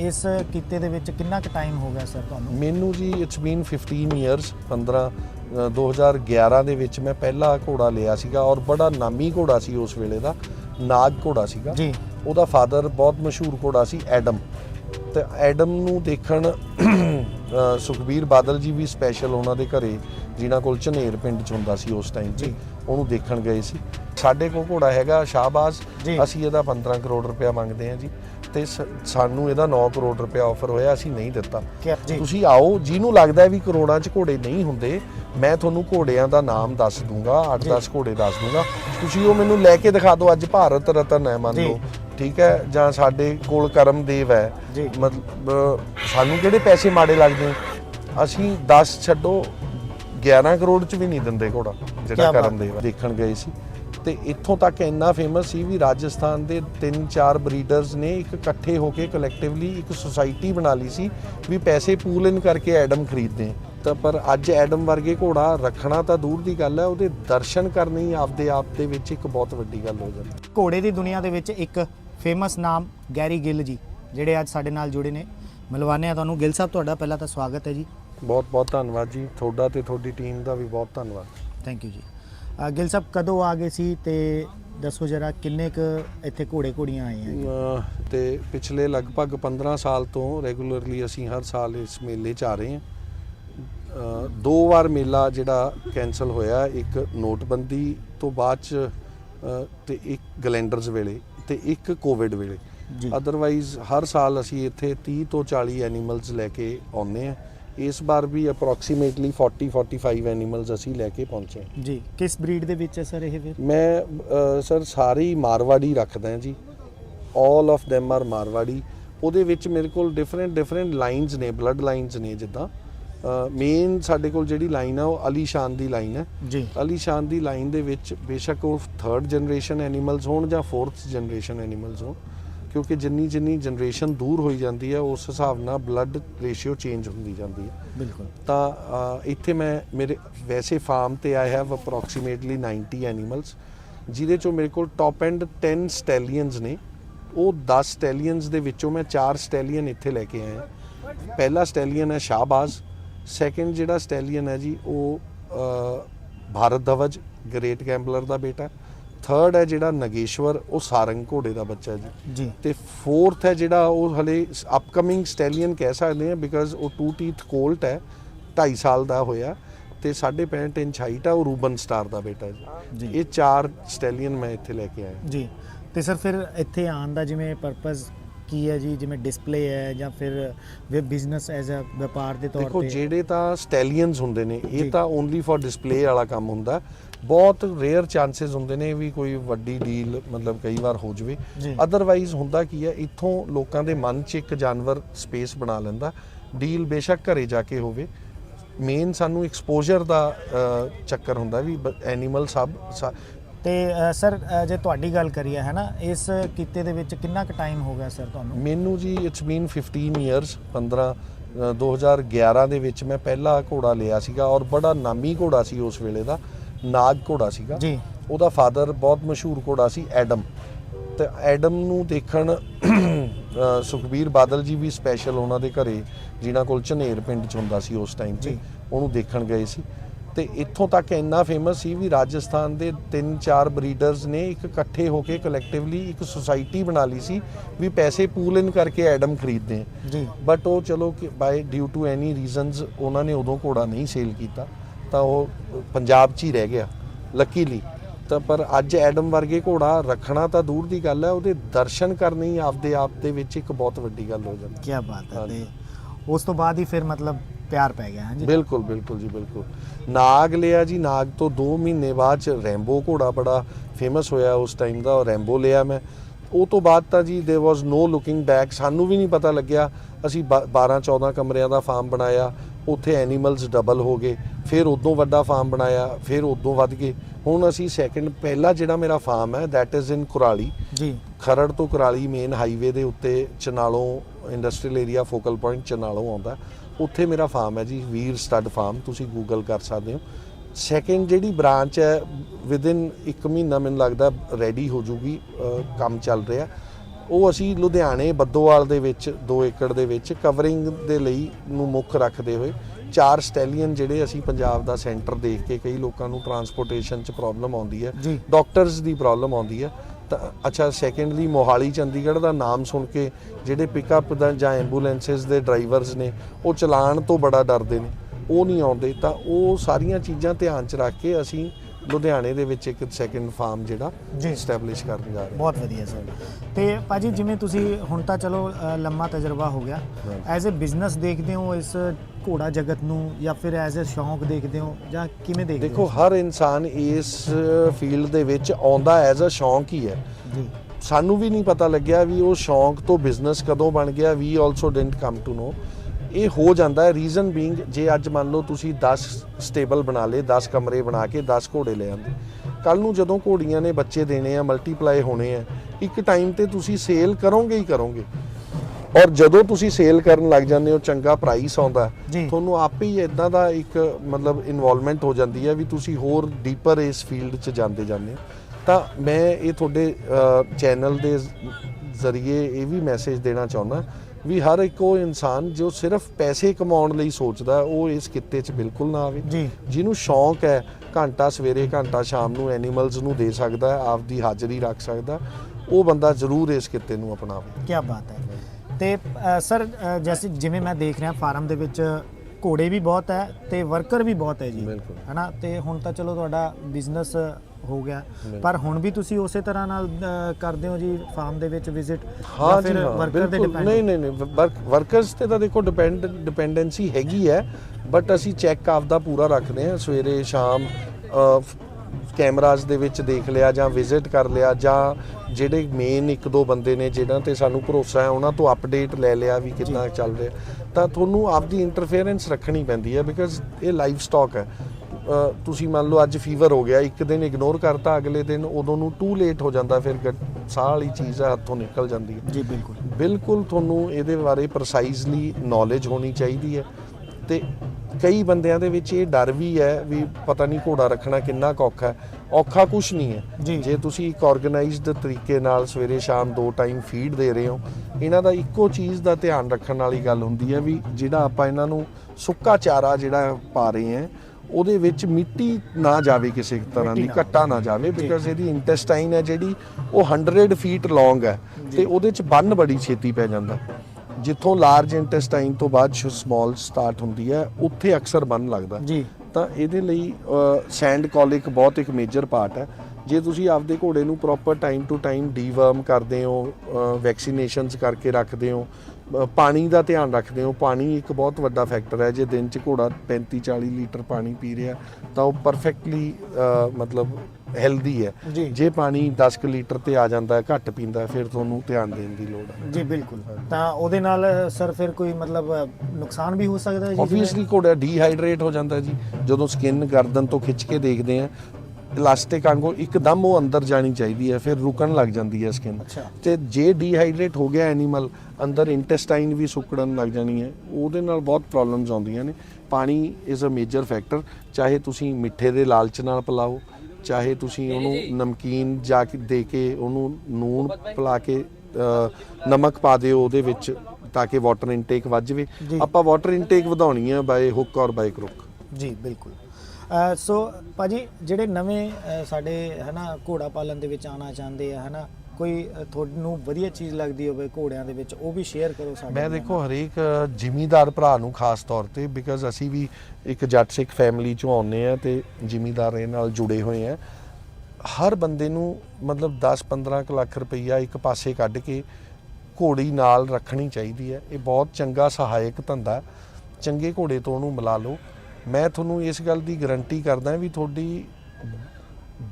ਇਸ ਕਿੱਤੇ ਦੇ ਵਿੱਚ ਕਿੰਨਾ ਕੁ ਟਾਈਮ ਹੋ ਗਿਆ ਸਰ ਤੁਹਾਨੂੰ? ਮੈਨੂੰ ਜੀ ਇਟਸ ਬੀਨ 15 ਇਅਰਸ 15 ਅ, 2011 ਦੇ ਵਿੱਚ ਮੈਂ ਪਹਿਲਾ ਘੋੜਾ ਲਿਆ ਸੀਗਾ ਔਰ ਬੜਾ ਨਾਮੀ ਘੋੜਾ ਸੀ ਉਸ ਵੇਲੇ ਦਾ ਨਾਗ ਘੋੜਾ ਸੀਗਾ। ਜੀ। ਉਹਦਾ ਫਾਦਰ ਬਹੁਤ ਮਸ਼ਹੂਰ ਘੋੜਾ ਸੀ ਐਡਮ। ਤੇ ਐਡਮ ਨੂੰ ਦੇਖਣ ਸੁਖਬੀਰ ਬਾਦਲ ਜੀ ਵੀ ਸਪੈਸ਼ਲ ਉਹਨਾਂ ਦੇ ਘਰੇ ਜਿਨ੍ਹਾਂ ਕੋਲ ਝਨੇਰ ਪਿੰਡ ਚ ਹੁੰਦਾ ਸੀ ਉਸ ਟਾਈਮ 'ਚ ਜੀ। ਉਹਨੂੰ ਦੇਖਣ ਗਏ ਸੀ। ਸਾਡੇ ਕੋਲ ਘੋੜਾ ਹੈਗਾ ਸ਼ਾਹਬਾਜ਼ ਜੀ। ਅਸੀਂ ਇਹਦਾ 15 ਕਰੋੜ ਰੁਪਇਆ ਮੰਗਦੇ ਹਾਂ ਜੀ। ਤੇ ਸ- ਸਾਨੂੰ ਇਹਦਾ 9 ਕਰੋੜ ਰੁਪਇਆ ਆਫਰ ਹੋਇਆ ਅਸੀਂ ਨਹੀਂ ਦਿੱਤਾ। ਕਿਆ? ਜੀ। ਤੁਸੀਂ ਆਓ ਜਿਹਨੂੰ ਲੱਗਦਾ ਹੈ ਵੀ ਕਰੋੜਾਂ 'ਚ ਘੋੜੇ ਨਹੀਂ ਹੁੰਦੇ ਮੈਂ ਤੁਹਾਨੂੰ ਘੋੜਿਆਂ ਦਾ ਨਾਮ ਦੱਸ ਦੂੰਗਾ 8-10 ਘੋੜੇ ਦੱਸ ਦੂੰਗਾ। ਤੁਸੀਂ ਉਹ ਮੈਨੂੰ ਲੈ ਕੇ ਦਿਖਾ ਦਿਓ ਅੱਜ ਭਾਰਤ ਰਤਨ ਹੈ ਮੰਨ ਜੀ। ਲਓ। ਠੀਕ ਹੈ? ਜਾਂ ਸਾਡੇ ਕੋਲ ਕਰਮਦੇਵ ਹੈ। ਜੀ। ਮਤਲਬ ਸਾਨੂੰ ਕਿਹੜੇ ਪੈਸੇ ਮਾੜੇ ਲੱਗਦੇ ਅਸੀਂ 10 ਛੱਡੋ 11 ਕਰੋੜ 'ਚ ਵੀ ਨਹੀਂ ਦਿੰਦੇ ਘੋੜਾ ਜਿਹੜਾ ਬਾਤ। ਕਰਮਦੇਵ ਹੈ। ਦੇਖਣ ਗਏ ਸੀ। ਤੇ ਇੱਥੋਂ ਤੱਕ ਇੰਨਾ ਫੇਮਸ ਸੀ ਵੀ ਰਾਜਸਥਾਨ ਦੇ 3-4 ਬਰੀਡਰਸ ਨੇ ਇੱਕ ਇਕੱਠੇ ਹੋ ਕੇ ਕਲੈਕਟਿਵਲੀ ਇੱਕ ਸੁਸਾਇਟੀ ਬਣਾ ਲਈ ਸੀ ਵੀ ਪੈਸੇ ਪੂਲ ਇਨ ਕਰਕੇ ਐਡਮ ਖਰੀਦਦੇ। ਤਾਂ ਪਰ ਅੱਜ ਐਡਮ ਵਰਗੇ ਘੋੜਾ ਰੱਖਣਾ ਤਾਂ ਦੂਰ ਦੀ ਗੱਲ ਹੈ ਉਹਦੇ ਦਰਸ਼ਨ ਕਰਨੇ ਹੀ ਆਪਦੇ ਆਪ ਦੇ ਵਿੱਚ ਇੱਕ ਬਹੁਤ ਵੱਡੀ ਗੱਲ ਹੋ ਜਾਂਦੀ ਘੋੜੇ ਦੀ ਦੁਨੀਆ ਦੇ ਵਿੱਚ ਇੱਕ ਫੇਮਸ ਨਾਮ ਗੈਰੀ ਗਿੱਲ ਜੀ ਜਿਹੜੇ ਅੱਜ ਸਾਡੇ ਨਾਲ ਜੁੜੇ ਨੇ। ਮਿਲਵਾਨੇ ਆ ਤੁਹਾਨੂੰ। ਗਿੱਲ ਸਾਹਿਬ ਤੁਹਾਡਾ ਪਹਿਲਾਂ ਤਾਂ ਸਵਾਗਤ ਹੈ ਜੀ। ਬਹੁਤ ਬਹੁਤ ਧੰਨਵਾਦ ਜੀ। ਤੁਹਾਡਾ ਤੇ ਤੁਹਾਡੀ ਟੀਮ ਦਾ ਵੀ ਬਹੁਤ ਧੰਨਵਾਦ। ਥੈਂਕ ਯੂ ਜੀ। ਗਿੱਲ ਸਾਹਿਬ ਕਦੋਂ ਆ ਗਏ ਸੀ ਤੇ ਦੱਸੋ ਜਰਾ ਕਿੰਨੇ ਕ ਇੱਥੇ ਘੋੜੇ ਘੋੜੀਆਂ ਆਏ ਆ ਤੇ ਪਿਛਲੇ ਲਗਭਗ 15 ਸਾਲ ਤੋਂ ਰੈਗੂਲਰਲੀ ਅਸੀਂ ਹਰ ਸਾਲ ਇਸ ਮੇਲੇ 'ਚ ਆ ਰਹੇ ਹਾਂ। ਦੋ ਵਾਰ ਮੇਲਾ ਜਿਹੜਾ ਕੈਨਸਲ ਹੋਇਆ ਇੱਕ ਨੋਟਬੰਦੀ ਤੋਂ ਬਾਅਦ 'ਚ ਤੇ ਇੱਕ ਗਲੈਂਡਰਸ ਵੇਲੇ ਤੇ ਇੱਕ ਕੋਵਿਡ ਵੇਲੇ। ਅਦਰਵਾਈਜ਼ ਹਰ ਸਾਲ ਅਸੀਂ ਇੱਥੇ 30 ਤੋਂ 40 ਐਨੀਮਲਸ ਲੈ ਕੇ ਆਉਂਦੇ ਹਾਂ। ਇਸ ਵਾਰ ਵੀ ਅਪਰੋਕਸੀਮੇਟਲੀ 40 45 ਐਨੀਮਲਸ ਅਸੀਂ ਲੈ ਕੇ ਪਹੁੰਚੇ। ਜੀ ਕਿਸ ਬਰੀਡ ਦੇ ਵਿੱਚ ਹੈ ਸਰ ਇਹ ਫਿਰ? ਮੈਂ ਸਰ ਸਾਰੇ ਮਾਰਵਾੜੀ ਰੱਖਦਾ ਜੀ। 올 ਆਫ them ਆਰ ਮਾਰਵਾੜੀ। ਉਹਦੇ ਵਿੱਚ ਮੇਰੇ ਕੋਲ ਡਿਫਰੈਂਟ ਡਿਫਰੈਂਟ ਲਾਈਨਸ ਨੇ ਬਲੱਡ ਲਾਈਨਸ ਨੇ ਜਿੱਦਾਂ। ਮੇਨ ਸਾਡੇ ਕੋਲ ਜਿਹੜੀ ਲਾਈਨ ਆ ਉਹ ਅਲੀ ਸ਼ਾਨ ਦੀ ਲਾਈਨ ਹੈ। ਜੀ। ਅਲੀ ਸ਼ਾਨ ਦੀ ਲਾਈਨ ਦੇ ਵਿੱਚ ਬੇਸ਼ੱਕ ਉਹ ਥਰਡ ਜਨਰੇਸ਼ਨ ਐਨੀਮਲਸ ਹੋਣ ਜਾਂ ਫੋਰਥ ਜਨਰੇਸ਼ਨ ਐਨੀਮਲਸ ਹੋਣ। ਕਿਉਂਕਿ ਜਿੰਨੀ ਜਿੰਨੀ ਜਨਰੇਸ਼ਨ ਦੂਰ ਹੋਈ ਜਾਂਦੀ ਹੈ ਉਸ ਹਿਸਾਬ ਨਾਲ ਬਲੱਡ ਰੇਸ਼ੀਓ ਚੇਂਜ ਹੁੰਦੀ ਜਾਂਦੀ ਹੈ। ਬਿਲਕੁਲ। ਤਾਂ ਇੱਥੇ ਮੈਂ ਮੇਰੇ ਵੈਸੇ ਫਾਰਮ ਤੇ ਆਈ ਹੈਵ ਅਪਰੋਕਸੀਮੇਟਲੀ 90 ਐਨੀਮਲਸ ਜਿਹਦੇ ਚੋਂ ਮੇਰੇ ਕੋਲ ਟੌਪ ਐਂਡ 10 ਸਟੈਲੀਅਨਸ ਨੇ। ਉਹ 10 ਸਟੈਲੀਅਨਸ ਦੇ ਵਿੱਚੋਂ ਮੈਂ 4 ਸਟੈਲੀਅਨ ਇੱਥੇ ਲੈ ਕੇ ਆਇਆ ਪਹਿਲਾ ਸਟੈਲੀਅਨ ਹੈ ਸ਼ਾਹਬਾਜ਼ ਸੈਕੰਡ ਜਿਹੜਾ ਸਟੈਲੀਅਨ ਹੈ ਜੀ ਉਹ ਭਾਰਤ ਧਵਜ ਗ੍ਰੇਟ ਗੈਂਬਲਰ ਦਾ ਬੇਟਾ ਥਰਡ ਹੈ ਜਿਹੜਾ ਨਗੇਸ਼ਵਰ ਉਹ ਸਾਰੰਗ ਘੋੜੇ ਦਾ ਬੱਚਾ ਜੀ। ਜੀ। ਤੇ ਫੋਰਥ ਹੈ ਜਿਹੜਾ ਉਹ ਹਲੇ ਅਪਕਮਿੰਗ ਸਟੈਲੀਅਨ ਕਹਿ ਸਕਦੇ ਹਾਂ ਬਿਕਾਜ਼ ਉਹ ਟੂ ਟੀਥ ਕੋਲਟ ਹੈ 2.5 ਸਾਲ ਦਾ ਹੋਇਆ ਤੇ 65 ਇੰਚ ਹਾਈਟ ਹੈ ਉਹ ਰੂਬਨ ਸਟਾਰ ਦਾ ਬੇਟਾ ਜੀ। ਇਹ ਚਾਰ ਸਟੈਲੀਅਨ ਮੈਂ ਇੱਥੇ ਲੈ ਕੇ ਆਇਆ। ਜੀ। ਤੇ ਸਰ ਫਿਰ ਇੱਥੇ ਆਉਣ ਦਾ ਜਿਵੇਂ ਪਰਪਸ ਕੀ ਹੈ ਜੀ? ਜਿਵੇਂ ਡਿਸਪਲੇ ਹੈ ਜਾਂ ਫਿਰ ਵੇ ਬਿਜ਼ਨਸ ਐਜ਼ ਅ ਵਪਾਰ ਦੇ ਤੌਰ ਦੇਖੋ ਤੇ? ਜਿਹੜੇ ਤਾਂ ਸਟੈਲੀਅਨਸ ਹੁੰਦੇ ਨੇ। ਇਹ ਤਾਂ ਓਨਲੀ ਫॉर ਡਿਸਪਲੇ ਵਾਲਾ ਕੰਮ ਹੁੰਦਾ। ਬਹੁਤ ਰੇਅਰ ਚਾਂਸਸ ਹੁੰਦੇ ਨੇ ਵੀ ਕੋਈ ਵੱਡੀ ਡੀਲ ਮਤਲਬ ਕਈ ਵਾਰ ਹੋ ਜਵੇ। ਅਦਰਵਾਈਜ਼ ਹੁੰਦਾ ਕੀ ਹੈ ਇੱਥੋਂ ਲੋਕਾਂ ਦੇ ਮਨ 'ਚ ਇੱਕ ਜਾਨਵਰ ਸਪੇਸ ਬਣਾ ਲੈਂਦਾ। ਡੀਲ ਬੇਸ਼ੱਕ ਘਰੇ ਜਾ ਕੇ ਹੋਵੇ। ਮੇਨ ਸਾਨੂੰ ਐਕਸਪੋਜ਼ਰ ਦਾ ਚੱਕਰ ਹੁੰਦਾ ਵੀ ਐਨੀਮਲ ਸਭ ਤੇ ਸਰ ਜੇ ਤੁਹਾਡੀ ਗੱਲ ਕਰੀਏ ਹੈ ਨਾ ਇਸ ਕਿੱਤੇ ਦੇ ਵਿੱਚ ਕਿੰਨਾ ਕੁ ਟਾਈਮ ਹੋ ਗਿਆ ਸਰ ਤੁਹਾਨੂੰ? ਮੈਨੂੰ ਜੀ ਇਟਸ ਬੀਨ 15 ਇਅਰਸ 15 ਅ, 2011 ਦੇ ਵਿੱਚ ਮੈਂ ਪਹਿਲਾ ਘੋੜਾ ਲਿਆ ਸੀਗਾ ਔਰ ਬੜਾ ਨਾਮੀ ਘੋੜਾ ਸੀ ਉਸ ਵੇਲੇ ਦਾ। ਨਾਗ ਘੋੜਾ ਸੀਗਾ। ਜੀ। ਉਹਦਾ ਫਾਦਰ ਬਹੁਤ ਮਸ਼ਹੂਰ ਘੋੜਾ ਸੀ ਐਡਮ। ਤੇ ਐਡਮ ਨੂੰ ਦੇਖਣ ਸੁਖਬੀਰ ਬਾਦਲ ਜੀ ਵੀ ਸਪੈਸ਼ਲ ਉਹਨਾਂ ਦੇ ਘਰੇ ਜਿਨ੍ਹਾਂ ਕੋਲ ਝਨੇਰ ਪਿੰਡ ਚ ਹੁੰਦਾ ਸੀ ਉਸ ਟਾਈਮ 'ਚ। ਉਹਨੂੰ ਦੇਖਣ ਗਏ ਸੀ। ਤੇ ਇੱਥੋਂ ਤੱਕ ਇੰਨਾ ਫੇਮਸ ਸੀ ਵੀ ਰਾਜਸਥਾਨ ਦੇ 3-4 ਬਰੀਡਰਸ ਨੇ ਇੱਕ ਇਕੱਠੇ ਹੋ ਕੇ ਕਲੈਕਟਿਵਲੀ ਇੱਕ ਸੁਸਾਇਟੀ ਬਣਾ ਲਈ ਸੀ ਵੀ ਪੈਸੇ ਪੂਲ ਇਨ ਕਰਕੇ ਐਡਮ ਖਰੀਦਦੇ ਜੀ। ਬਟ ਉਹ ਚਲੋ ਕਿ ਬਾਈ ਡਿਊ ਟੂ ਐਨੀ ਰੀਜ਼ਨਸ ਉਹਨਾਂ ਨੇ ਉਦੋਂ ਘੋੜਾ ਨਹੀਂ ਸੇਲ ਕੀਤਾ। ਤਾਂ ਉਹ ਪੰਜਾਬ 'ਚ ਹੀ ਰਹਿ ਗਿਆ ਲੱਕੀਲੀ ਤਾਂ ਪਰ ਅੱਜ ਐਡਮ ਵਰਗੇ ਘੋੜਾ ਰੱਖਣਾ ਤਾਂ ਦੂਰ ਦੀ ਗੱਲ ਹੈ ਉਹਦੇ ਦਰਸ਼ਨ ਕਰਨੇ ਹੀ ਆਪਦੇ ਆਪ ਦੇ ਵਿੱਚ ਇੱਕ ਬਹੁਤ ਵੱਡੀ ਗੱਲ ਹੋ ਜਾਂਦੀ ਕੀ ਬਾਤ ਹੈ ਹਾਂਜੀ। ਤੇ ਉਸ ਤੋਂ ਬਾਅਦ ਹੀ ਫਿਰ ਮਤਲਬ ਪਿਆਰ ਪੈ ਗਿਆ ਹਾਂਜੀ ਬਿਲਕੁਲ ਬਿਲਕੁਲ ਜੀ ਬਿਲਕੁਲ ਨਾਗ ਲਿਆ ਜੀ ਨਾਗ ਤੋਂ 2 ਮਹੀਨੇ ਬਾਅਦ ਚ ਰੈਂਬੋ ਘੋੜਾ ਬੜਾ ਫੇਮਸ ਹੋਇਆ ਉਸ ਟਾਈਮ ਦਾ ਔਰ ਰੈਂਬੋ ਲਿਆ ਮੈਂ ਉਹ ਤੋਂ ਬਾਅਦ ਤਾਂ ਜੀ there was no looking back ਸਾਨੂੰ ਵੀ ਨਹੀਂ ਪਤਾ ਲੱਗਿਆ ਅਸੀਂ 12 14 ਕਮਰਿਆਂ ਦਾ ਫਾਰਮ ਬਣਾਇਆ ਉੱਥੇ ਐਨੀਮਲਸ ਡਬਲ ਹੋ ਗਏ ਫਿਰ ਉਦੋਂ ਵੱਡਾ ਫਾਰਮ ਬਣਾਇਆ ਫਿਰ ਉਦੋਂ ਵੱਧ ਗਏ। ਹੁਣ ਅਸੀਂ ਸੈਕੰਡ ਪਹਿਲਾ ਜਿਹੜਾ ਮੇਰਾ ਫਾਰਮ ਹੈ that is in ਕੁਰਾਲੀ। ਜੀ। ਖਰੜ ਤੋਂ ਕੁਰਾਲੀ ਮੇਨ ਹਾਈਵੇ ਦੇ ਉੱਤੇ ਚਨਾਲੋਂ ਇੰਡਸਟਰੀਅਲ ਏਰੀਆ ਫੋਕਲ ਪੁਆਇੰਟ ਚਨਾਲੋਂ ਆਉਂਦਾ। ਉੱਥੇ ਮੇਰਾ ਫਾਰਮ ਹੈ ਜੀ ਵੀਰ ਸਟੱਡ ਫਾਰਮ ਤੁਸੀਂ ਗੂਗਲ ਕਰ ਸਕਦੇ ਹੋ। ਸੈਕੰਡ ਜਿਹੜੀ ਬ੍ਰਾਂਚ ਹੈ ਵਿਦਿਨ 1 ਮਹੀਨਾ ਮੈਨੂੰ ਲੱਗਦਾ ਰੈਡੀ ਹੋ ਜੂਗੀ ਕੰਮ ਚੱਲ ਰਿਹਾ। ਉਹ ਅਸੀਂ ਲੁਧਿਆਣੇ ਬੱਦੋਵਾਲ ਦੇ ਵਿੱਚ 2 ਏਕੜ ਦੇ ਵਿੱਚ ਕਵਰਿੰਗ ਦੇ ਲਈ ਨੂੰ ਮੁੱਖ ਰੱਖਦੇ ਹੋਏ ਚਾਰ ਸਟੈਲੀਅਨ ਜਿਹੜੇ ਅਸੀਂ ਪੰਜਾਬ ਦਾ ਸੈਂਟਰ ਦੇਖ ਕੇ ਕਈ ਲੋਕਾਂ ਨੂੰ ਟਰਾਂਸਪੋਰਟੇਸ਼ਨ 'ਚ ਪ੍ਰੋਬਲਮ ਆਉਂਦੀ ਹੈ। ਡਾਕਟਰਸ ਦੀ ਪ੍ਰੋਬਲਮ ਆਉਂਦੀ ਹੈ। ਤਾਂ ਅੱਛਾ ਸੈਕੰਡਲੀ ਮੋਹਾਲੀ ਚੰਡੀਗੜ੍ਹ ਦਾ ਨਾਮ ਸੁਣ ਕੇ ਜਿਹੜੇ ਪਿਕਅਪ ਦਾ ਜਾਂ ਐਂਬੂਲੈਂਸਸ ਦੇ ਡਰਾਈਵਰਸ ਨੇ ਉਹ ਚਲਾਣ ਤੋਂ ਬੜਾ ਡਰਦੇ ਨੇ। ਉਹ ਨਹੀਂ ਆਉਂਦੇ। ਤਾਂ ਉਹ ਸਾਰੀਆਂ ਚੀਜ਼ਾਂ ਧਿਆਨ 'ਚ ਰੱਖ ਕੇ ਅਸੀਂ ਲੁਧਿਆਣੇ ਦੇ ਵਿੱਚ ਇੱਕ ਸੈਕੰਡ ਫਾਰਮ ਜਿਹੜਾ। ਸਟੈਬਲਿਸ਼ ਕਰਨ ਜਾ ਰਹੇ ਹਾਂ। ਬਹੁਤ ਵਧੀਆ ਸਰ। ਤੇ ਭਾਜੀ ਜਿਵੇਂ ਤੁਸੀਂ ਹੁਣ ਤਾਂ ਚਲੋ ਲੰਮਾ ਤਜਰਬਾ ਹੋ ਗਿਆ। ਐਜ਼ ਅ ਬਿਜ਼ਨਸ ਦੇਖਦੇ ਹੋ ਇਸ ਘੋੜਾ ਜਗਤ ਨੂੰ ਜਾਂ ਫਿਰ ਐਜ਼ ਅ ਸ਼ੌਂਕ ਦੇਖਦੇ ਹੋ ਜਾਂ ਕਿਵੇਂ ਦੇਖਦੇ ਦੇਖੋ ਹੋ? ਹਰ ਇਨਸਾਨ ਇਸ ਫੀਲਡ ਦੇ ਵਿੱਚ ਆਉਂਦਾ ਐਜ਼ ਅ ਸ਼ੌਂਕ ਹੀ ਹੈ। ਜੀ। ਸਾਨੂੰ ਵੀ ਨਹੀਂ ਪਤਾ ਲੱਗਿਆ ਵੀ ਉਹ ਸ਼ੌਂਕ ਤੋਂ ਬਿਜ਼ਨਸ ਕਦੋਂ ਬਣ ਗਿਆ we also didn't come to know ਇਹ ਹੋ ਜਾਂਦਾ ਹੈ। ਰੀਜ਼ਨ ਬੀਇੰਗ ਜੇ ਅੱਜ ਮੰਨ ਲਓ ਤੁਸੀਂ 10 ਸਟੇਬਲ ਬਣਾ ਲਏ 10 ਕਮਰੇ ਬਣਾ ਕੇ 10 ਘੋੜੇ ਲੈ ਆਂਦੇ। ਕੱਲ ਨੂੰ ਜਦੋਂ ਘੋੜੀਆਂ ਨੇ ਬੱਚੇ ਦੇਣੇ ਆ ਮਲਟੀਪਲਾਈ ਹੋਣੇ ਆ ਇੱਕ ਟਾਈਮ ਤੇ ਤੁਸੀਂ ਸੇਲ ਕਰੋਗੇ ਹੀ ਕਰੋਗੇ। ਔਰ ਜਦੋਂ ਤੁਸੀਂ ਸੇਲ ਕਰਨ ਲੱਗ ਜਾਂਦੇ ਹੋ ਚੰਗਾ ਪ੍ਰਾਈਸ ਆਉਂਦਾ। ਤੁਹਾਨੂੰ ਆਪੇ ਹੀ ਇਦਾਂ ਦਾ ਇੱਕ ਮਤਲਬ ਇਨਵੋਲਵਮੈਂਟ ਹੋ ਜਾਂਦੀ ਹੈ ਵੀ ਤੁਸੀਂ ਹੋਰ ਡੀਪਰ ਇਸ ਫੀਲਡ 'ਚ ਜਾਂਦੇ ਜਾਂਦੇ ਹੋ। ਤਾਂ ਮੈਂ ਇਹ ਤੁਹਾਡੇ ਚੈਨਲ ਦੇ ਜ਼ਰੀਏ ਇਹ ਵੀ ਮੈਸੇਜ ਦੇਣਾ ਚਾਹੁੰਦਾ ਵੀ ਹਰ ਇੱਕ ਉਹ ਇਨਸਾਨ ਜੋ ਸਿਰਫ ਪੈਸੇ ਕਮਾਉਣ ਲਈ ਸੋਚਦਾ ਉਹ ਇਸ ਕਿੱਤੇ 'ਚ ਬਿਲਕੁਲ ਨਾ ਆਵੇ। ਜਿਹਨੂੰ ਸ਼ੌਂਕ ਹੈ ਘੰਟਾ ਸਵੇਰੇ ਘੰਟਾ ਸ਼ਾਮ ਨੂੰ ਐਨੀਮਲਸ ਨੂੰ ਦੇ ਸਕਦਾ ਆਪਦੀ ਹਾਜ਼ਰੀ ਰੱਖ ਸਕਦਾ ਉਹ ਬੰਦਾ ਜ਼ਰੂਰ ਇਸ ਕਿੱਤੇ ਨੂੰ ਅਪਣਾਵੇ। ਕੀ ਬਾਤ ਹੈ। ਤੇ ਸਰ ਜੈਸੇ ਜਿਵੇਂ ਮੈਂ ਦੇਖ ਰਿਹਾ ਫਾਰਮ ਦੇ ਵਿੱਚ ਘੋੜੇ ਵੀ ਬਹੁਤ ਹੈ ਤੇ ਵਰਕਰ ਵੀ ਬਹੁਤ ਹੈ ਜੀ। ਹਨਾ? ਤੇ ਹੁਣ ਤਾਂ ਚਲੋ ਤੁਹਾਡਾ ਬਿਜ਼ਨਸ ਹੋ ਗਿਆ। ਪਰ ਹੁਣ ਵੀ ਤੁਸੀਂ ਉਸੇ ਤਰ੍ਹਾਂ ਨਾਲ ਕਰਦੇ ਹੋ ਜੀ ਫਾਰਮ ਦੇ ਵਿੱਚ ਵਿਜ਼ਿਟ ਜੀ ਫਿਰ ਵਰਕਰ ਦੇ ਬਿਲਕੁਲ। ਡਿਪੈਂਡ ਨਹੀਂ ਨਹੀਂ ਨਹੀਂ ਵਰਕਰਸ ਤੇ ਤਾਂ ਦੇਖੋ ਡਿਪੈਂਡ ਡਿਪੈਂਡੈਂਸੀ ਹੈਗੀ ਹੈ ਬਟ ਅਸੀਂ ਚੈੱਕ ਆਪਦਾ ਪੂਰਾ ਰੱਖਦੇ ਹਾਂ ਸਵੇਰੇ ਸ਼ਾਮ ਕੈਮਰਾਜ਼ ਦੇ ਵਿੱਚ ਦੇਖ ਲਿਆ ਜਾਂ ਵਿਜ਼ਿਟ ਕਰ ਲਿਆ ਜਾਂ ਜਿਹੜੇ ਮੇਨ ਇੱਕ ਦੋ ਬੰਦੇ ਨੇ ਜਿਨ੍ਹਾਂ ਤੇ ਸਾਨੂੰ ਭਰੋਸਾ ਹੈ ਉਹਨਾਂ ਤੋਂ ਅਪਡੇਟ ਲੈ ਲਿਆ ਵੀ ਕਿੰਨਾ ਚੱਲ ਰਿਹਾ। ਤਾਂ ਤੁਹਾਨੂੰ ਆਪਦੀ ਇੰਟਰਫੇਰੈਂਸ ਰੱਖਣੀ ਪੈਂਦੀ ਹੈ ਬਿਕਾਜ਼ ਇਹ ਲਾਈਵ ਸਟਾਕ ਹੈ। ਤੁਸੀਂ ਮੰਨ ਲਓ ਅੱਜ ਫੀਵਰ ਹੋ ਗਿਆ ਇੱਕ ਦਿਨ ਇਗਨੋਰ ਕਰਤਾ ਅਗਲੇ ਦਿਨ ਉਦੋਂ ਨੂੰ ਟੂ ਲੇਟ ਹੋ ਜਾਂਦਾ ਫਿਰ ਸਾਹ ਵਾਲੀ ਚੀਜ਼ ਆ ਹੱਥੋਂ ਨਿਕਲ ਜਾਂਦੀ ਹੈ। ਜੀ ਬਿਲਕੁਲ। ਬਿਲਕੁਲ ਤੁਹਾਨੂੰ ਇਹਦੇ ਬਾਰੇ ਪ੍ਰਸਾਈਜ਼ਲੀ ਨੌਲੇਜ ਹੋਣੀ ਚਾਹੀਦੀ ਹੈ। ਤੇ ਕਈ ਬੰਦਿਆਂ ਦੇ ਵਿੱਚ ਇਹ ਡਰ ਵੀ ਹੈ ਵੀ ਪਤਾ ਨਹੀਂ ਘੋੜਾ ਰੱਖਣਾ ਕਿੰਨਾ ਔਖਾ ਹੈ। ਔਖਾ ਕੁਝ ਨਹੀਂ ਹੈ। ਜੀ। ਤੁਸੀਂ ਇੱਕ ਆਰਗੇਨਾਈਜ਼ਡ ਤਰੀਕੇ ਨਾਲ ਸਵੇਰੇ ਸ਼ਾਮ ਦੋ ਟਾਈਮ ਫੀਡ ਦੇ ਰਹੇ ਹੋ ਇਹਨਾਂ ਦਾ ਇੱਕੋ ਚੀਜ਼ ਦਾ ਧਿਆਨ ਰੱਖਣ ਵਾਲੀ ਗੱਲ ਹੁੰਦੀ ਹੈ ਵੀ ਜਿਹੜਾ ਆਪਾਂ ਇਹਨਾਂ ਨੂੰ ਸੁੱਕਾ ਚਾਰਾ ਜਿਹੜਾ ਪਾ ਰਹੇ ਹਾਂ ਉਹਦੇ ਵਿੱਚ ਮਿੱਟੀ ਨਾ ਜਾਵੇ ਕਿਸੇ ਤਰ੍ਹਾਂ ਦੀ। ਘੱਟਾ ਨਾ ਜਾਵੇ ਬਿਕਾਜ਼ ਇਹਦੀ ਇੰਟੈਸਟਾਈਨ ਹੈ ਜਿਹੜੀ ਉਹ 100 ਫੀਟ ਲੌਂਗ ਹੈ ਤੇ ਉਹਦੇ ਚ ਬੰਨ ਬੜੀ ਛੇਤੀ ਪੈ ਜਾਂਦਾ। ਜਿੱਥੋਂ ਲਾਰਜ ਇੰਟੈਸਟਾਈਨ ਤੋਂ ਬਾਅਦ ਸਮਾਲ ਸਟਾਰਟ ਹੁੰਦੀ ਹੈ ਉੱਥੇ ਅਕਸਰ ਬੰਨ ਲੱਗਦਾ ਜੀ। ਤਾਂ ਇਹਦੇ ਲਈ ਸੈਂਡ ਕੋਲਿਕ ਬਹੁਤ ਇੱਕ ਮੇਜਰ ਪਾਰਟ ਹੈ। ਜੇ ਤੁਸੀਂ ਆਪਦੇ ਘੋੜੇ ਨੂੰ proper time to time deworm ਕਰਦੇ ਹੋ ਵੈਕਸੀਨੇਸ਼ਨਸ ਕਰਕੇ ਰੱਖਦੇ ਹੋ ਪਾਣੀ ਦਾ ਧਿਆਨ ਰੱਖਦੇ ਹੋ ਪਾਣੀ ਇੱਕ ਬਹੁਤ ਵੱਡਾ ਫੈਕਟਰ ਹੈ। ਜੇ ਦਿਨ 'ਚ ਘੋੜਾ 35 40 ਲੀਟਰ ਪਾਣੀ ਪੀ ਰਿਹਾ ਤਾਂ ਉਹ ਪਰਫੈਕਟਲੀ ਮਤਲਬ ਹੈਲਦੀ ਹੈ। ਜੀ। ਪਾਣੀ 10 ਕੁ ਲੀਟਰ ਤੇ ਆ ਜਾਂਦਾ ਘੱਟ ਪੀਂਦਾ ਫਿਰ ਤੁਹਾਨੂੰ ਧਿਆਨ ਦੇਣ ਦੀ ਲੋੜ ਹੈ। ਜੀ ਬਿਲਕੁਲ। ਤਾਂ ਉਹਦੇ ਨਾਲ ਸਰ ਫਿਰ ਕੋਈ ਮਤਲਬ ਨੁਕਸਾਨ ਵੀ ਹੋ ਸਕਦਾ ਹੈ ਜੀ? ਆਬਵੀਅਸਲੀ ਘੋੜਾ ਡੀਹਾਈਡਰੇਟ ਹੋ ਜਾਂਦਾ ਜੀ। ਜਦੋਂ ਸਕਿਨ ਗਰਦਨ ਤੋਂ ਖਿੱਚ ਕੇ ਦੇਖਦੇ ਆ ਇਲਾਸਟਿਕ ਵਾਂਗੂ ਇੱਕਦਮ ਉਹ ਅੰਦਰ ਜਾਣੀ ਚਾਹੀਦੀ ਹੈ ਫਿਰ ਰੁਕਣ ਲੱਗ ਜਾਂਦੀ ਹੈ ਸਕਿਨ। ਤੇ ਜੇ ਡੀਹਾਈਡਰੇਟ ਹੋ ਗਿਆ ਐਨੀਮਲ ਅੰਦਰ ਇੰਟੈਸਟਾਈਨ ਵੀ ਸੁੱਕੜਨ ਲੱਗ ਜਾਣੀ ਹੈ ਉਹਦੇ ਨਾਲ ਬਹੁਤ ਪ੍ਰੋਬਲਮਸ ਆਉਂਦੀਆਂ ਨੇ। ਪਾਣੀ ਇਜ਼ ਅ ਮੇਜਰ ਫੈਕਟਰ ਚਾਹੇ ਤੁਸੀਂ ਮਿੱਠੇ ਦੇ ਲਾਲਚ ਨਾਲ ਪਿਲਾਓ ਚਾਹੇ ਤੁਸੀਂ ਉਹਨੂੰ ਨਮਕੀਨ ਜਾ ਕੇ ਦੇ ਕੇ ਉਹਨੂੰ ਨੂਣ ਪਿਲਾ ਕੇ ਨਮਕ ਪਾ ਦਿਓ ਉਹਦੇ ਵਿੱਚ ਤਾਂ ਕਿ ਵਾਟਰ ਇਨਟੇਕ ਵੱਧ ਜਾਵੇ। ਆਪਾਂ ਵਾਟਰ ਇਨਟੇਕ ਵਧਾਉਣੀ ਹੈ ਬਾਈ ਹੁੱਕ ਔਰ ਬਾਈ ਕਰੁਕ ਜੀ ਬਿਲਕੁਲ। ਸੋ ਭਾਜੀ ਜਿਹੜੇ ਨਵੇਂ ਸਾਡੇ ਹਨਾ ਘੋੜਾ ਪਾਲਣ ਦੇ ਵਿੱਚ ਆਣਾ ਚਾਹੁੰਦੇ ਆ ਹਨਾ ਕੋਈ ਤੁਹਾਨੂੰ ਵਧੀਆ ਚੀਜ਼ ਲੱਗਦੀ ਹੋਵੇ ਘੋੜਿਆਂ ਦੇ ਵਿੱਚ ਉਹ ਵੀ ਸ਼ੇਅਰ ਕਰੋ ਸਾਡੇ ਮੈਂ। ਦੇਖੋ ਹਰੇਕ ਜ਼ਿਮੀਦਾਰ ਭਰਾ ਨੂੰ ਖਾਸ ਤੌਰ ਤੇ ਬਿਕਾਜ਼ ਅਸੀਂ ਵੀ ਇੱਕ ਜੱਟ ਸਿੱਖ ਫੈਮਿਲੀ ਚੋਂ ਆਉਂਦੇ ਆ ਤੇ ਜ਼ਿਮੀਦਾਰ ਨਾਲ ਜੁੜੇ ਹੋਏ ਆ ਹਰ ਬੰਦੇ ਨੂੰ ਮਤਲਬ 10-15 ਕੁ ਲੱਖ ਰੁਪਈਆ ਇੱਕ ਪਾਸੇ ਕੱਢ ਕੇ ਘੋੜੀ ਨਾਲ ਰੱਖਣੀ ਚਾਹੀਦੀ ਹੈ ਇਹ ਬਹੁਤ ਚੰਗਾ ਸਹਾਇਕ ਧੰਦਾ। ਚੰਗੇ ਘੋੜੇ ਤੋਂ ਉਹਨੂੰ ਮਿਲਾ ਲਓ ਮੈਂ ਤੁਹਾਨੂੰ ਇਸ ਗੱਲ ਦੀ ਗਾਰੰਟੀ ਕਰਦਾ ਵੀ ਤੁਹਾਡੀ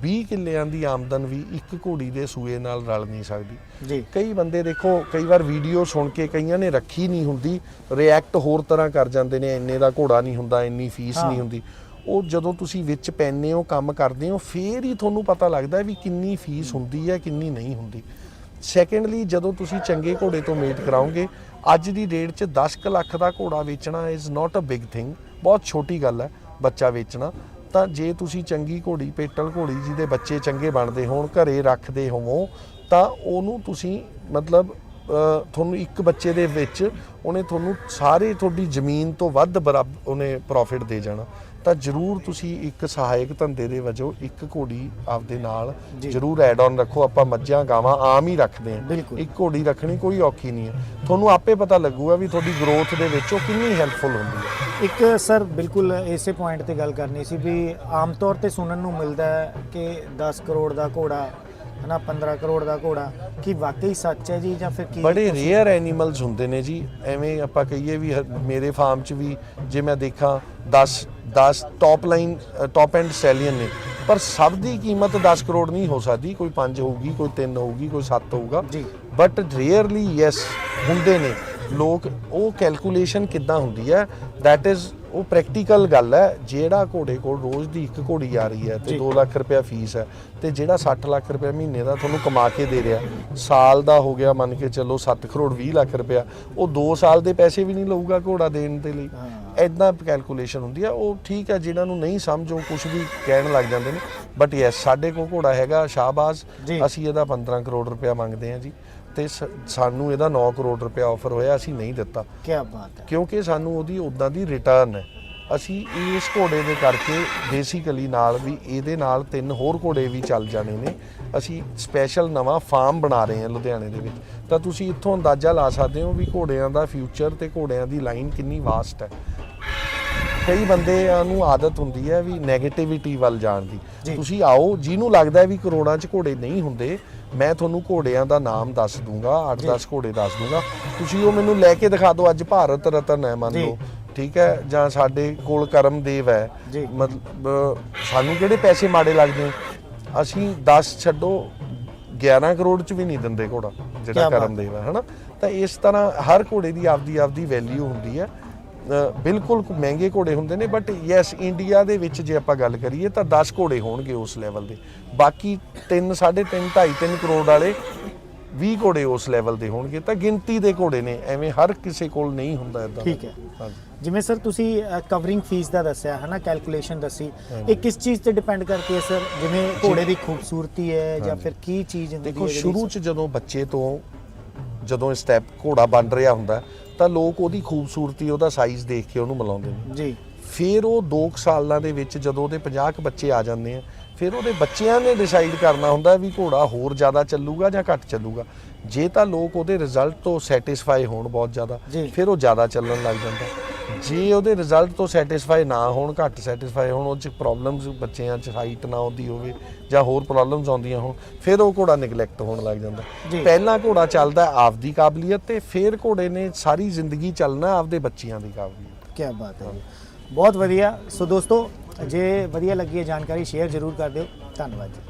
20 ਕਿੱਲਿਆਂ ਦੀ ਆਮਦਨ ਵੀ ਇੱਕ ਘੋੜੀ ਦੇ ਸੂਏ ਨਾਲ ਰਲ ਨਹੀਂ ਸਕਦੀ। ਜੀ। ਕਈ ਬੰਦੇ ਦੇਖੋ ਕਈ ਵਾਰ ਵੀਡੀਓ ਸੁਣ ਕੇ ਕਈਆਂ ਨੇ ਰੱਖੀ ਨਹੀਂ ਹੁੰਦੀ ਰਿਐਕਟ ਹੋਰ ਤਰ੍ਹਾਂ ਕਰ ਜਾਂਦੇ ਨੇ ਇੰਨੇ ਦਾ ਘੋੜਾ ਨਹੀਂ ਹੁੰਦਾ ਇੰਨੀ ਫੀਸ। ਨਹੀਂ ਹੁੰਦੀ। ਉਹ ਜਦੋਂ ਤੁਸੀਂ ਵਿੱਚ ਪੈਨੇ ਹੋ ਕੰਮ ਕਰਦੇ ਹੋ ਫੇਰ ਹੀ ਤੁਹਾਨੂੰ ਪਤਾ ਲੱਗਦਾ ਵੀ ਕਿੰਨੀ ਫੀਸ ਹੁੰਦੀ ਹੈ ਕਿੰਨੀ ਨਹੀਂ ਹੁੰਦੀ। ਸੈਕੰਡਲੀ ਜਦੋਂ ਤੁਸੀਂ ਚੰਗੇ ਘੋੜੇ ਤੋਂ ਮੇਟ ਕਰਾਓਗੇ ਅੱਜ ਦੀ ਡੇਟ 'ਚ 10 ਕੁ ਲੱਖ ਦਾ ਘੋੜਾ ਵੇਚਣਾ is not a big thing ਬਹੁਤ ਛੋਟੀ ਗੱਲ ਹੈ ਬੱਚਾ ਵੇਚਣਾ। ਤਾਂ ਜੇ ਤੁਸੀਂ ਚੰਗੀ ਘੋੜੀ, ਪੇਟਲ ਘੋੜੀ ਜਿਹਦੇ ਬੱਚੇ ਚੰਗੇ ਬਣਦੇ ਹੋਣ, ਘਰੇ ਰੱਖਦੇ ਹੋਵੋ, ਤਾਂ ਉਹਨੂੰ ਤੁਸੀਂ ਮਤਲਬ ਤੁਹਾਨੂੰ ਇੱਕ ਬੱਚੇ ਦੇ ਵਿੱਚ ਉਹਨੇ ਤੁਹਾਨੂੰ ਸਾਰੇ ਤੁਹਾਡੀ ਜ਼ਮੀਨ ਤੋਂ ਵੱਧ ਬਰਾਬਰ ਉਹਨੇ ਪ੍ਰੋਫਿਟ ਦੇ ਜਾਣਾ। ਤਾਂ ਜਰੂਰ ਤੁਸੀਂ ਇੱਕ ਸਹਾਇਕ ਧੰਦੇ ਦੇ ਵਜੋਂ ਇੱਕ ਘੋੜੀ ਆਪਦੇ ਨਾਲ। ਜਰੂਰ ਐਡ ਆਨ ਰੱਖੋ। ਆਪਾਂ ਮੱਝਾਂ ਗਾਵਾਂ ਆਮ ਹੀ ਰੱਖਦੇ ਹਾਂ। ਬਿਲਕੁਲ। ਇੱਕ ਘੋੜੀ ਰੱਖਣੀ ਕੋਈ ਔਖੀ ਨਹੀਂ ਹੈ। ਤੁਹਾਨੂੰ ਆਪੇ ਪਤਾ ਲੱਗੂਗਾ ਵੀ ਤੁਹਾਡੀ ਗਰੋਥ ਦੇ ਵਿੱਚ ਉਹ ਕਿੰਨੀ ਹੈਲਪਫੁਲ ਹੁੰਦੀ ਹੈ। ਇੱਕ ਸਰ ਬਿਲਕੁਲ ਇਸੇ ਪੁਆਇੰਟ ਤੇ ਗੱਲ ਕਰਨੀ ਸੀ ਵੀ ਆਮ ਤੌਰ ਤੇ ਸੁਣਨ ਨੂੰ ਮਿਲਦਾ ਹੈ ਕਿ 10 ਕਰੋੜ ਦਾ ਘੋੜਾ ਹਨਾ 15 ਕਰੋੜ ਦਾ ਘੋੜਾ ਕੀ ਵਾਕਈ ਸੱਚ ਹੈ ਜੀ ਜਾਂ ਫਿਰ ਕੀ ਬੜੇ ਰੇਅਰ ਐਨੀਮਲਸ ਹੁੰਦੇ ਨੇ ਜੀ। ਐਵੇਂ ਆਪਾਂ ਕਹੀਏ ਵੀ ਮੇਰੇ ਫਾਰਮ 'ਚ ਵੀ ਜੇ ਮੈਂ ਦੇਖਾਂ 10 10 top line top end stallion ਨੇ। ਪਰ ਸਭ ਦੀ ਕੀਮਤ 10 ਕਰੋੜ ਨਹੀਂ ਹੋ ਸਕਦੀ। ਕੋਈ 5 ਹੋਊਗੀ ਕੋਈ 3 ਹੋਊਗੀ ਕੋਈ 7 ਹੋਊਗਾ। ਜੀ। ਬਟ ਰੇਅਰਲੀ ਯੈਸ ਹੁੰਦੇ ਨੇ। ਲੋਕ ਉਹ ਕੈਲਕੂਲੇਸ਼ਨ ਕਿੱਦਾਂ ਹੁੰਦੀ ਹੈ? ਥੈਟ ਇਜ਼ ਉਹ ਪ੍ਰੈਕਟੀਕਲ ਗੱਲ ਹੈ ਜਿਹੜਾ ਘੋੜੇ ਕੋਲ ਰੋਜ਼ ਦੀ ਇੱਕ ਘੋੜੀ ਆ ਰਹੀ ਹੈ ਤੇ ਜੀ। 2 ਲੱਖ ਰੁਪਇਆ ਫੀਸ ਹੈ ਤੇ ਜਿਹੜਾ 60 ਲੱਖ ਰੁਪਇਆ ਮਹੀਨੇ ਦਾ ਤੁਹਾਨੂੰ ਕਮਾ ਕੇ ਦੇ ਰਿਹਾ ਸਾਲ ਦਾ ਹੋ ਗਿਆ ਮੰਨ ਕੇ ਚੱਲੋ 7 ਕਰੋੜ 20 ਲੱਖ ਰੁਪਇਆ ਉਹ 2 ਸਾਲ ਦੇ ਪੈਸੇ ਵੀ ਨਹੀਂ ਲਊਗਾ ਘੋੜਾ ਦੇਣ ਦੇ ਲਈ। ਐਦਾਂ ਕੈਲਕੂਲੇਸ਼ਨ ਹੁੰਦੀ ਆ ਉਹ ਠੀਕ ਹੈ ਜਿਨ੍ਹਾਂ ਨੂੰ ਨਹੀਂ ਸਮਝ ਕੁਝ ਵੀ ਕਹਿਣ ਲੱਗ ਜਾਂਦੇ ਨੇ ਬਟ ਯੈਸ ਸਾਡੇ ਕੋਲ ਘੋੜਾ ਹੈਗਾ ਸ਼ਾਹਬਾਜ਼ ਜੀ। ਅਸੀਂ ਇਹਦਾ 15 ਕਰੋੜ ਰੁਪਇਆ ਮੰਗਦੇ ਹਾਂ ਜੀ ਤੇ ਸ- ਸਾਨੂੰ ਇਹਦਾ 9 ਕਰੋੜ ਰੁਪਇਆ ਆਫਰ ਹੋਇਆ ਅਸੀਂ ਨਹੀਂ ਦਿੱਤਾ। ਕੀ ਬਾਤ ਹੈ। ਕਿਉਂਕਿ ਸਾਨੂੰ ਉਹਦੀ ਉਦਾਂ ਦੀ ਰਿਟਰਨ ਹੈ। ਅਸੀਂ ਇਸ ਘੋੜੇ ਦੇ ਕਰਕੇ ਬੇਸਿਕਲੀ ਨਾਲ ਵੀ ਇਹਦੇ ਨਾਲ ਤਿੰਨ ਹੋਰ ਘੋੜੇ ਵੀ ਚੱਲ ਜਾਣੇ ਨੇ। ਅਸੀਂ ਸਪੈਸ਼ਲ ਨਵਾਂ ਫਾਰਮ ਬਣਾ ਰਹੇ ਹਾਂ ਲੁਧਿਆਣੇ ਦੇ ਵਿੱਚ। ਤਾਂ ਤੁਸੀਂ ਇੱਥੋਂ ਅੰਦਾਜ਼ਾ ਲਾ ਸਕਦੇ ਹੋ ਵੀ ਘੋੜਿਆਂ ਦਾ ਫਿਊਚਰ ਤੇ ਘੋੜਿਆਂ ਦੀ ਲਾਈਨ ਕਿੰਨੀ ਵਾਸਟ ਹੈ। ਕਈ ਬੰਦਿਆਂ ਨੂੰ ਆਦਤ ਹੁੰਦੀ ਹੈ ਵੀ 네ਗੇਟਿਵਿਟੀ ਵੱਲ ਜਾਣ ਜੀ। ਦੀ ਤੁਸੀਂ ਆਓ ਜਿਹਨੂੰ ਲੱਗਦਾ ਹੈ ਵੀ ਕਰੋੜਾਂ 'ਚ ਘੋੜੇ ਨਹੀਂ ਹੁੰਦੇ ਮੈਂ ਤੁਹਾਨੂੰ ਘੋੜਿਆਂ ਦਾ ਨਾਮ ਦੱਸ ਦੂੰਗਾ 8-10 ਘੋੜੇ ਦੱਸ ਦੂੰਗਾ ਤੁਸੀਂ ਉਹ ਮੈਨੂੰ ਲੈ ਕੇ ਦਿਖਾ ਦਿਓ ਅੱਜ ਭਾਰਤ ਰਤਨ ਹੈ ਮੰਨ। ਲਓ ਠੀਕ ਹੈ ਜਾਂ ਸਾਡੇ ਕੋਲ ਕਰਮਦੇਵ ਹੈ। ਮਤਲਬ ਸਾਨੂੰ ਕਿਹੜੇ ਪੈਸੇ ਮਾੜੇ ਲੱਗਦੇ? ਅਸੀਂ 10 ਛੱਡੋ 11 ਕਰੋੜ ਚ ਵੀ ਨਹੀਂ ਦਿੰਦੇ ਘੋੜਾ ਜਿਹੜਾ। ਕਰਮਦੇਵ ਹੈ ਹਨਾ ਤਾਂ ਇਸ ਤਰ੍ਹਾਂ ਹਰ ਘੋੜੇ ਦੀ ਆਪਦੀ ਆਪਦੀ ਵੈਲਿਊ ਹੁੰਦੀ ਹੈ ਬਿਲਕੁਲ ਮਹਿੰਗੇ ਘੋੜੇ ਹੁੰਦੇ ਨੇ ਬਟ ਯੈਸ ਇੰਡੀਆ ਦੇ ਵਿੱਚ ਜੇ ਆਪਾਂ ਗੱਲ ਕਰੀਏ ਤਾਂ 10 ਘੋੜੇ ਹੋਣਗੇ ਉਸ ਲੈਵਲ ਦੇ। ਬਾਕੀ 3 3.5 2.5 3 ਕਰੋੜ ਵਾਲੇ 20 ਘੋੜੇ ਉਸ ਲੈਵਲ ਦੇ ਹੋਣਗੇ ਤਾਂ ਗਿਣਤੀ ਦੇ ਘੋੜੇ ਨੇ ਐਵੇਂ ਹਰ ਕਿਸੇ ਕੋਲ ਨਹੀਂ ਹੁੰਦਾ ਇਦਾਂ ਠੀਕ ਹੈ। ਜਿਵੇਂ ਸਰ ਤੁਸੀਂ ਕਵਰਿੰਗ ਫੀਸ ਦਾ ਦੱਸਿਆ ਹੈ ਨਾ ਕੈਲਕੂਲੇਸ਼ਨ ਦੱਸੀ ਇਹ ਕਿਸ ਚੀਜ਼ ਤੇ ਡਿਪੈਂਡ ਕਰਦੀ ਹੈ ਸਰ? ਜਿਵੇਂ ਘੋੜੇ ਦੀ ਖੂਬਸੂਰਤੀ ਹੈ ਜਾਂ ਫਿਰ ਕੀ ਚੀਜ਼ ਹੁੰਦੀ ਹੈ ਦੇਖੋ ਸ਼ੁਰੂ ਚ ਜਦੋਂ ਬੱਚੇ ਤੋਂ ਜਦੋਂ ਸਟੈਪ ਘੋੜਾ ਬਣ ਰਿਹਾ ਹੁੰਦਾ ਤਾਂ ਲੋਕ ਉਹਦੀ ਖੂਬਸੂਰਤੀ ਉਹਦਾ ਸਾਈਜ਼ ਦੇਖ ਕੇ ਉਹਨੂੰ ਮਿਲਾਉਂਦੇ ਨੇ। ਜੀ। ਫਿਰ ਉਹ 2 ਸਾਲਾਂ ਦੇ ਵਿੱਚ ਜਦੋਂ ਉਹਦੇ 50 ਕੁ ਬੱਚੇ ਆ ਜਾਂਦੇ ਆ ਫਿਰ ਉਹਦੇ ਬੱਚਿਆਂ ਨੇ ਡਿਸਾਈਡ ਕਰਨਾ ਹੁੰਦਾ ਵੀ ਘੋੜਾ ਹੋਰ ਜ਼ਿਆਦਾ ਚੱਲੂਗਾ ਜਾਂ ਘੱਟ ਚੱਲੂਗਾ। ਜੇ ਤਾਂ ਲੋਕ ਉਹਦੇ ਰਿਜ਼ਲਟ ਤੋਂ ਸੈਟੀਸਫਾਈ ਹੋਣ ਬਹੁਤ ਜ਼ਿਆਦਾ। ਫਿਰ ਉਹ ਜ਼ਿਆਦਾ ਚੱਲਣ ਲੱਗ ਜਾਂਦਾ। ਜੇ ਉਹਦੇ ਰਿਜ਼ਲਟ ਤੋਂ ਸੈਟੀਸਫਾਈ ਨਾ ਹੋਣ ਘੱਟ ਸੈਟੀਸਫਾਈ ਹੋਣ ਉਹ 'ਚ ਪ੍ਰੋਬਲਮਸ ਬੱਚਿਆਂ 'ਚ ਹਾਈਟ ਨਾ ਆਉਂਦੀ ਹੋਵੇ ਜਾਂ ਹੋਰ ਪ੍ਰੋਬਲਮਸ ਆਉਂਦੀਆਂ ਹੋਣ ਫਿਰ ਉਹ ਘੋੜਾ ਨਿਗਲੈਕਟ ਹੋਣ ਲੱਗ ਜਾਂਦਾ। ਪਹਿਲਾਂ ਘੋੜਾ ਚੱਲਦਾ ਆਪਦੀ ਕਾਬਲੀਅਤ ਤੇ ਫਿਰ ਘੋੜੇ ਨੇ ਸਾਰੀ ਜ਼ਿੰਦਗੀ ਚੱਲਣਾ ਆਪਦੇ ਬੱਚਿਆਂ ਦੀ ਕਾਬਲੀਅਤ। ਕੀ ਬਾਤ ਹੈ ਬਹੁਤ ਵਧੀਆ। ਸੋ ਦੋਸਤੋ ਜੇ ਵਧੀਆ ਲੱਗੀ ਹੈ ਜਾਣਕਾਰੀ ਸ਼ੇਅਰ ਜ਼ਰੂਰ ਕਰ ਦਿਓ। ਧੰਨਵਾਦ ਜੀ।